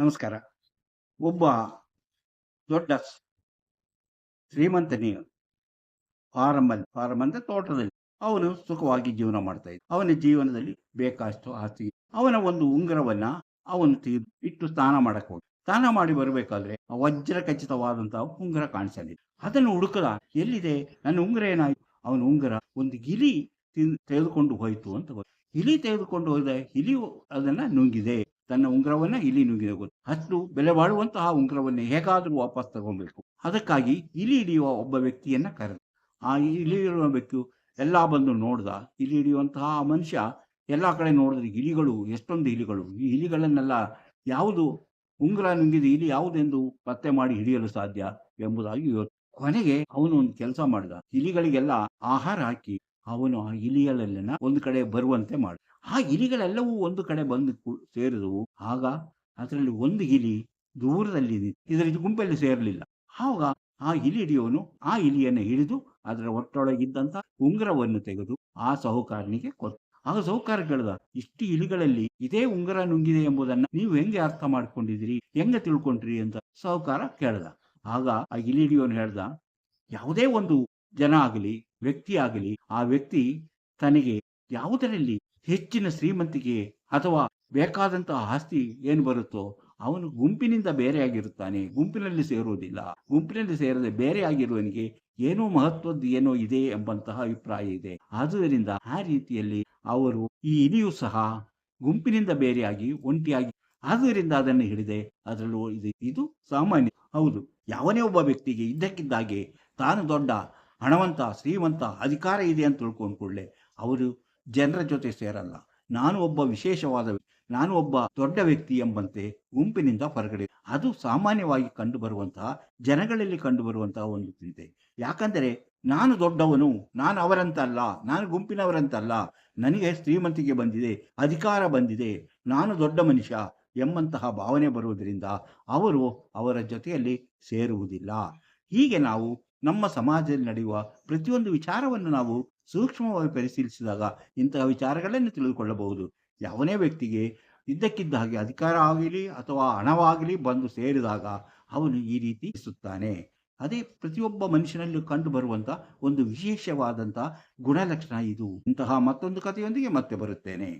ನಮಸ್ಕಾರ. ಒಬ್ಬ ದೊಡ್ಡ ಶ್ರೀಮಂತನಿಯ ಫಾರಂ ಫಾರಮ್ ಅಂದ್ರೆ ತೋಟದಲ್ಲಿ ಅವನು ಸುಖವಾಗಿ ಜೀವನ ಮಾಡ್ತಾ ಇದ್ದ. ಅವನ ಜೀವನದಲ್ಲಿ ಬೇಕಾಷ್ಟು ಆಸ್ತಿ, ಅವನ ಒಂದು ಉಂಗುರವನ್ನ ಅವನು ತೆಗೆದು ಇಟ್ಟು ಸ್ನಾನ ಮಾಡಕ್ಕೆ ಹೋಗಿ ಸ್ನಾನ ಮಾಡಿ ಬರಬೇಕಾದ್ರೆ ವಜ್ರ ಖಚಿತವಾದಂತಹ ಉಂಗುರ ಕಾಣಿಸಲಿಲ್ಲ. ಅದನ್ನು ಹುಡುಕದ, ಎಲ್ಲಿದೆ? ನನ್ನ ಉಂಗುರ ಏನಾಯ್ತು? ಅವನ ಉಂಗುರ ಒಂದು ಗಿಲಿ ತೆಗೆದುಕೊಂಡು ಹೋಯ್ತು ಅಂತ ಗೊತ್ತು. ಇಲಿ ತೆಗೆದುಕೊಂಡು ಹೋದ ಇಲಿ ಅದನ್ನ ನುಂಗಿದೆ. ತನ್ನ ಉಂಗುರವನ್ನ ಇಲಿ ನುಂಗಿದೆ ಗೊತ್ತು ಹತ್ತು ಬೆಲೆ ಬಾಳುವಂತಹ ಉಂಗುರವನ್ನೇ ಹೇಗಾದರೂ ವಾಪಸ್ ತಗೊಬೇಕು ಅದಕ್ಕಾಗಿ ಇಲಿ ಹಿಡಿಯುವ ಒಬ್ಬ ವ್ಯಕ್ತಿಯನ್ನ ಕರೆದ. ಆ ಇಲಿ ಹಿಡಿಯುವ ವ್ಯಕ್ತಿಯು ಎಲ್ಲ ಬಂದು ನೋಡ್ದ ಇಲಿ ಹಿಡಿಯುವಂತಹ ಮನುಷ್ಯ ಎಲ್ಲ ಕಡೆ ನೋಡಿದ್ರೆ ಇಲಿಗಳು, ಎಷ್ಟೊಂದು ಇಲಿಗಳು. ಈ ಇಲಿಗಳನ್ನೆಲ್ಲ ಯಾವುದು ಉಂಗುರ ನುಂಗಿದ ಇಲಿ ಯಾವುದೆಂದು ಪತ್ತೆ ಮಾಡಿ ಹಿಡಿಯಲು ಸಾಧ್ಯ ಎಂಬುದಾಗಿ ಕೊನೆಗೆ ಅವನು ಒಂದು ಕೆಲಸ ಮಾಡಿದ. ಇಲಿಗಳಿಗೆಲ್ಲ ಆಹಾರ ಹಾಕಿ ಅವನು ಆ ಇಲಿಯಲ್ಲೆಲ್ಲ ಒಂದು ಕಡೆ ಬರುವಂತೆ ಮಾಡ ಆ ಇಲಿಗಳೆಲ್ಲವೂ ಒಂದು ಕಡೆ ಬಂದು ಸೇರಿದವು. ಆಗ ಅದರಲ್ಲಿ ಒಂದು ಇಲಿ ದೂರದಲ್ಲಿ ಇದರ ಗುಂಪಲ್ಲಿ ಸೇರಲಿಲ್ಲ. ಆವಾಗ ಆ ಇಲಿ ಹಿಡಿಯೋನು ಆ ಇಲಿಯನ್ನು ಹಿಡಿದು ಅದರ ಒಟ್ಟೊಳಗಿದ್ದಂತ ಉಂಗುರವನ್ನು ತೆಗೆದು ಆ ಸಹುಕಾರನಿಗೆ ಕೊಟ್ಟು. ಆಗ ಸಹುಕಾರ ಕೇಳ್ದ, ಇಷ್ಟು ಇಲಿಗಳಲ್ಲಿ ಇದೇ ಉಂಗುರ ನುಂಗಿದೆ ಎಂಬುದನ್ನ ನೀವು ಹೆಂಗೆ ಅರ್ಥ ಮಾಡ್ಕೊಂಡಿದ್ದೀರಿ? ಹೆಂಗೆ ತಿಳ್ಕೊಂಡ್ರಿ? ಅಂತ ಸಹುಕಾರ ಕೇಳ್ದ. ಆಗ ಆ ಇಲಿ ಹಿಡಿಯೋನು ಹೇಳ್ದ, ಯಾವುದೇ ಒಂದು ಜನ ಆಗಲಿ, ವ್ಯಕ್ತಿ ಆಗಲಿ, ಆ ವ್ಯಕ್ತಿ ತನಗೆ ಯಾವುದರಲ್ಲಿ ಹೆಚ್ಚಿನ ಶ್ರೀಮಂತಿಗೆ ಅಥವಾ ಬೇಕಾದಂತಹ ಆಸ್ತಿ ಏನು ಬರುತ್ತೋ ಅವನು ಗುಂಪಿನಿಂದ ಬೇರೆಯಾಗಿರುತ್ತಾನೆ. ಗುಂಪಿನಲ್ಲಿ ಸೇರುವುದಿಲ್ಲ. ಗುಂಪಿನಲ್ಲಿ ಸೇರದೆ ಬೇರೆಯಾಗಿರುವವನಿಗೆ ಏನೋ ಮಹತ್ವದ್ದು ಏನೋ ಇದೆ ಎಂಬಂತಹ ಅಭಿಪ್ರಾಯ ಇದೆ. ಆದುದರಿಂದ ಆ ರೀತಿಯಲ್ಲಿ ಅವರು ಈ ಇಲಿಯು ಸಹ ಗುಂಪಿನಿಂದ ಬೇರೆಯಾಗಿ ಒಂಟಿಯಾಗಿ ಆದುದರಿಂದ ಅದನ್ನು ಹಿಡಿದೆ ಅದರಲ್ಲೂ ಇದು ಇದು ಸಾಮಾನ್ಯ, ಹೌದು, ಯಾವನೇ ಒಬ್ಬ ವ್ಯಕ್ತಿಗೆ ಇದ್ದಕ್ಕಿದ್ದಾಗೆ ತಾನು ದೊಡ್ಡ ಹಣವಂತ, ಶ್ರೀಮಂತ ಅಧಿಕಾರ ಇದೆ ಅಂತ ತಿಳ್ಕೊಂಡ್ಕೊಳ್ಳೆ. ಅವರು ಜನರ ಜೊತೆ ಸೇರಲ್ಲ. ನಾನು ಒಬ್ಬ ವಿಶೇಷವಾದ ನಾನು ಒಬ್ಬ ದೊಡ್ಡ ವ್ಯಕ್ತಿ ಎಂಬಂತೆ ಗುಂಪಿನಿಂದ ಹೊರಗಡೆ, ಅದು ಸಾಮಾನ್ಯವಾಗಿ ಕಂಡುಬರುವಂತಹ, ಜನಗಳಲ್ಲಿ ಕಂಡುಬರುವಂತಹ ಒಂದು ಚಿಂತೆ. ಯಾಕಂದರೆ ನಾನು ದೊಡ್ಡವನು, ನಾನು ಅವರಂತಲ್ಲ, ನಾನು ಗುಂಪಿನವರಂತಲ್ಲ, ನನಗೆ ಶ್ರೀಮಂತಿಕೆ ಬಂದಿದೆ, ಅಧಿಕಾರ ಬಂದಿದೆ, ನಾನು ದೊಡ್ಡ ಮನುಷ್ಯ ಎಂಬಂತಹ ಭಾವನೆ ಬರುವುದರಿಂದ ಅವರು ಅವರ ಜೊತೆಯಲ್ಲಿ ಸೇರುವುದಿಲ್ಲ. ಹೀಗೆ ನಾವು ನಮ್ಮ ಸಮಾಜದಲ್ಲಿ ನಡೆಯುವ ಪ್ರತಿಯೊಂದು ವಿಚಾರವನ್ನು ನಾವು ಸೂಕ್ಷ್ಮವಾಗಿ ಪರಿಶೀಲಿಸಿದಾಗ ಇಂತಹ ವಿಚಾರಗಳನ್ನು ತಿಳಿದುಕೊಳ್ಳಬಹುದು. ಯಾವನೇ ವ್ಯಕ್ತಿಗೆ ಇದ್ದಕ್ಕಿದ್ದ ಹಾಗೆ ಅಧಿಕಾರ ಆಗಲಿ ಅಥವಾ ಹಣವಾಗಲಿ ಬಂದು ಸೇರಿದಾಗ ಅವನು ಈ ರೀತಿ ಇಸುತ್ತಾನೆ ಅದೇ ಪ್ರತಿಯೊಬ್ಬ ಮನುಷ್ಯನಲ್ಲಿ ಕಂಡು ಬರುವಂತಹ ಒಂದು ವಿಶೇಷವಾದಂತಹ ಗುಣಲಕ್ಷಣ ಇದು. ಇಂತಹ ಮತ್ತೊಂದು ಕಥೆಯೊಂದಿಗೆ ಮತ್ತೆ ಬರುತ್ತೇನೆ.